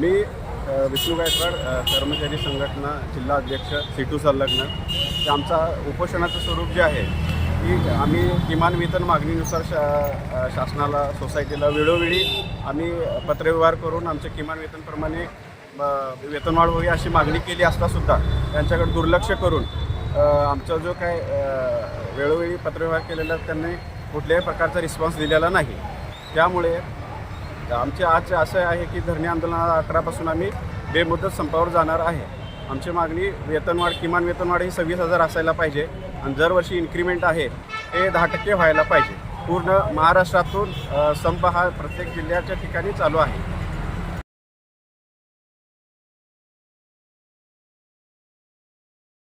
मी विष्णू गायकवाड कर्मचारी संघटना जिल्हा अध्यक्ष सिटू संलग्न ते आमचा उपोषणाचं स्वरूप जे आहे की आम्ही किमान वेतन मागणीनुसार शा शासनाला सोसायटीला वेळोवेळी आम्ही पत्रव्यवहार करून आमच्या किमान वेतनप्रमाणे वेतनवाढ व्हावी अशी मागणी केली असतासुद्धा त्यांच्याकडे दुर्लक्ष करून आमचा जो काय वेळोवेळी पत्रव्यवहार केलेला त्यांनी कुठल्याही प्रकारचा रिस्पॉन्स दिलेला नाही. त्यामुळे आमचे आज असं आहे की धरणे आंदोलनाला अकरापासून आम्ही बेमुदत संपावर जाणार आहे. आमची मागणी वेतनवाढ किमान वेतनवाढ ही सव्वीस हजार असायला पाहिजे आणि दरवर्षी इन्क्रीमेंट आहे ते दहा टक्के व्हायला पाहिजे. पूर्ण महाराष्ट्रातून संप हा प्रत्येक जिल्ह्याच्या ठिकाणी चालू आहे.